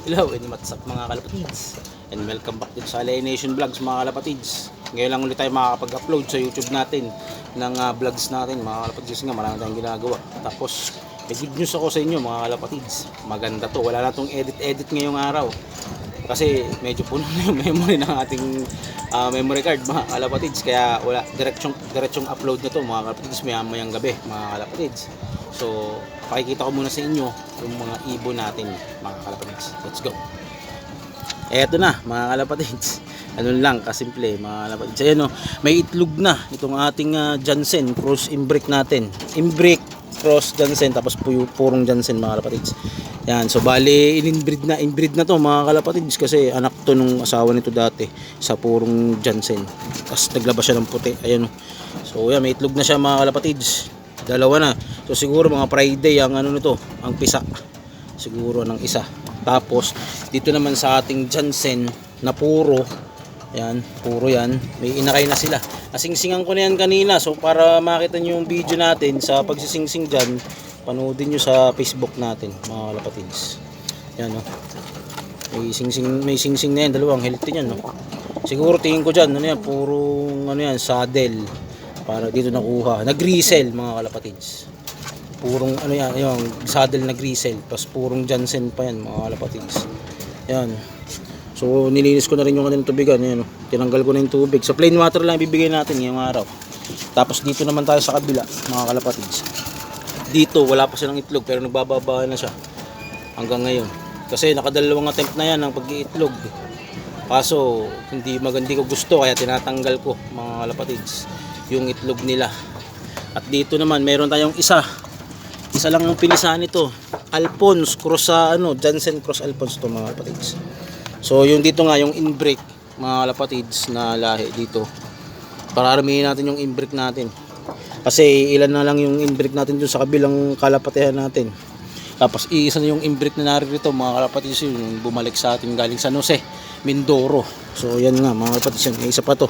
Hello, and what's up mga kalapatids? And welcome back din sa LA Nation Vlogs mga kalapatids. Ngayon lang ulit tayo makakapag-upload sa YouTube natin ng ah, vlogs natin mga kalapatids nga marami tayong ginagawa. Tapos may good news ako sa inyo mga kalapatids. Maganda to, wala na tong edit-edit ngayong araw. Kasi medyo puno na yung memory ng ating ah, memory card mga kalapatids. Kaya wala, diretsong, diretsong upload na to mga kalapatids mayamayang gabi mga kalapatids. So, pakikita ko muna sa inyo yung mga ibon natin, mga kalapatids. Let's go. Eto na, mga kalapatids. Ano lang, kasimple, mga kalapatids. Ayan o, may itlog na itong ating ah, Jansen cross imbrick natin. Imbrick cross Jansen, tapos puyo, purong Jansen, mga kalapatids. Yan, so bali, in-inbreed na, inbreed na to, mga kalapatids, kasi anak to nung asawa nito dati sa purong Jansen. Tapos naglabas siya ng puti, ayan o. So yan, may itlog na siya, mga kalapatids. Dalawa na. So siguro mga Friday ang ano nito, ang pisa. Siguro ng isa. Tapos dito naman sa ating Jansen na puro Ayan, puro yan. May inakay na sila. Asingsingan ko na yan kanina. So para makita nyo yung video natin sa pagsisingsing dyan, panoodin nyo sa Facebook natin, mga kalapatids. Yan, no. May singsing, may singsing na yan. Dalawang healthy yan, no. Siguro tingin ko dyan, ano yan, purong, ano yan, saddle. Para dito nakuha. Nag-resell, mga kalapatids. Purong, ano yan, yung saddle na grisel. Tapos purong Jansen pa yan, mga kalapatids. Yan. So, nilinis ko na rin yung kanilang tubigan. Yan, tinanggal ko na yung tubig. So, plain water lang ibibigay natin ngayong araw. Tapos, dito naman tayo sa kabila, mga kalapatids. Dito, wala pa silang itlog, pero nagbababa na siya. Hanggang ngayon. Kasi nakadalawang attempt na yan ng pag-iitlog. Kaso, hindi magandi ko gusto, kaya tinatanggal ko, mga kalapatids, yung itlog nila. At dito naman, meron tayong isa. Isa lang ang pinisa nito. Alphonse cross sa ano, Jansen cross Alphonse to mga kalapatids. So yung dito nga yung inbreak mga kalapatids na lahi dito. Pararamihin natin yung inbreak natin. Kasi ilan na lang yung inbreak natin dun sa kabilang kalapatihan natin. Tapos iisa na yung inbreak na naririto mga kalapatids yung bumalik sa atin galing San Jose, Mindoro. So yan nga mga kalapatids yan. Isa pa to.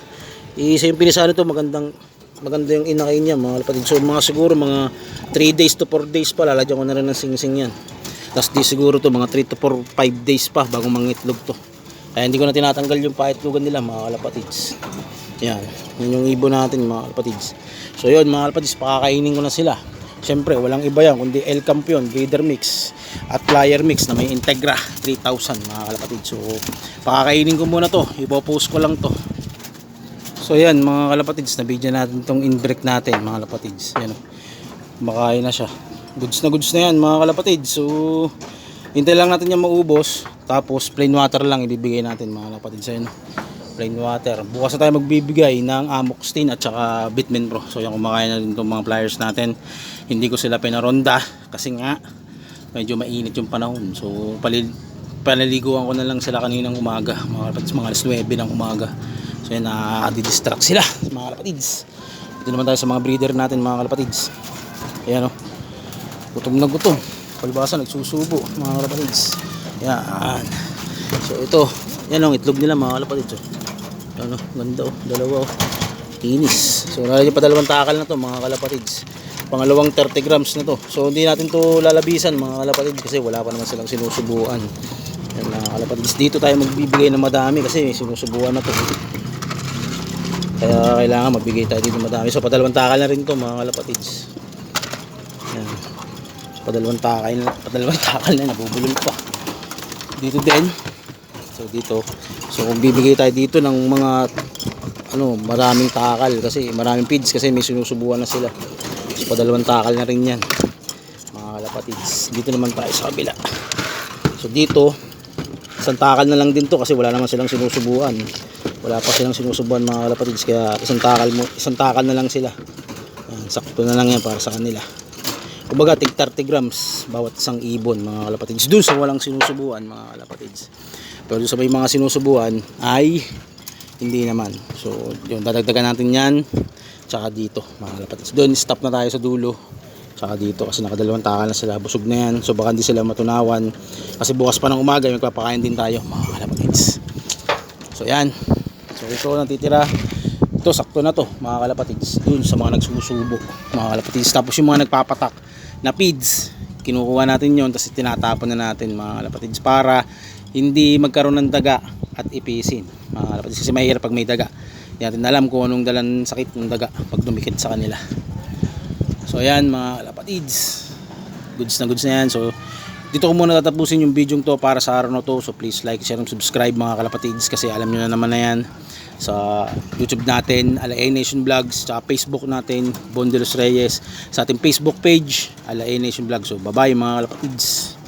Isa yung pinisa nito magandang maganda yung inakay niya mga kalapatids. So mga siguro mga 3 days to 4 days pa lalagyan ko na rin ng singsing yan. Tapos di siguro to mga 3 to 4 5 days pa bago mangitlog to. Kaya hindi ko na tinatanggal yung paitlogan nila mga kalapatids. Yan. Yun yung ibon natin mga kalapatids. So yun mga kalapatids pakakainin ko na sila. Siyempre walang iba yan kundi El Campion, Breeder Mix at Flyer Mix na may Integra 3000 mga kalapatids. So pakakainin ko muna to. Ipopost ko lang to. So yan mga kalapatids, nabidyan natin tong inbreak natin mga kalapatids. Yan o. Makain na siya. Goods na goods na yan mga kalapatids. So hintay lang natin yan maubos. Tapos plain water lang ibibigay natin mga kalapatids. Yan o. Plain water. Bukas na tayo magbibigay ng amoxicillin at saka Bitmin Pro. So yan kumakain na rin itong mga flyers natin. Hindi ko sila pinaronda kasi nga medyo mainit yung panahon. So palil panaliguan ko na lang sila kaninang umaga. Mga kalapatids, mga alas 9 ng umaga. So yan, nakaka-distract sila mga kalapatids. Dito naman tayo sa mga breeder natin mga kalapatids. Ayan o. Gutom na gutom. Palibasa nagsusubo mga kalapatids. Yan. So ito. Yan o, itlog nila mga kalapatids. Oh. Yan o, ganda o. Dalawa o. Inis. So nalagyan pa dalawang takal na to mga kalapatids. Pangalawang 30 grams na to. So hindi natin to lalabisan mga kalapatids kasi wala pa naman silang sinusubuan. Yan mga kalapatids. Dito tayo magbibigay ng madami kasi sinusubuan na to. Kaya kailangan magbigay tayo dito madami. So padalawang takal na rin to mga kalapatids. Yan. So padalawang takal na, padalawang takal na nabubulol pa. Dito din. So dito. So kung bibigay tayo dito ng mga ano, maraming takal kasi maraming feeds kasi may sinusubuan na sila. So padalawang takal na rin yan. Mga kalapatids. Dito naman tayo sa kabila. So dito isang takal na lang din to kasi wala naman silang sinusubuan wala pa silang sinusubuan mga kalapatids kaya isang takal mo isang takal na lang sila Yan, sakto na lang yan para sa kanila kumbaga tig 30 grams bawat isang ibon mga kalapatids dun sa walang sinusubuan mga kalapatids pero sa may mga sinusubuan ay hindi naman so yun dadagdagan natin yan tsaka dito mga kalapatids dun stop na tayo sa dulo Tsaka dito kasi nakadalawang takal na sila. Busog na yan. So baka hindi sila matunawan. Kasi bukas pa ng umaga magpapakain din tayo mga kalapatids. So yan. So ito natitira. Ito sakto na to mga kalapatids. Dun sa mga nagsusubo mga kalapatids. Tapos yung mga nagpapatak na feeds. Kinukuha natin yon tapos tinatapon na natin mga kalapatids para hindi magkaroon ng daga at ipisin mga kalapatids kasi mahirap pag may daga hindi natin alam kung anong dalang sakit ng daga pag dumikit sa kanila so ayan mga kalapatids goods na goods na yan so dito ko muna tatapusin yung video to para sa araw na to. So please like, share, and subscribe mga kalapatids kasi alam nyo na naman na yan. Sa YouTube natin Ala Nation Vlogs sa Facebook natin Bon de los Reyes. Sa ating Facebook page Ala Nation Vlogs. So bye bye mga kalapatids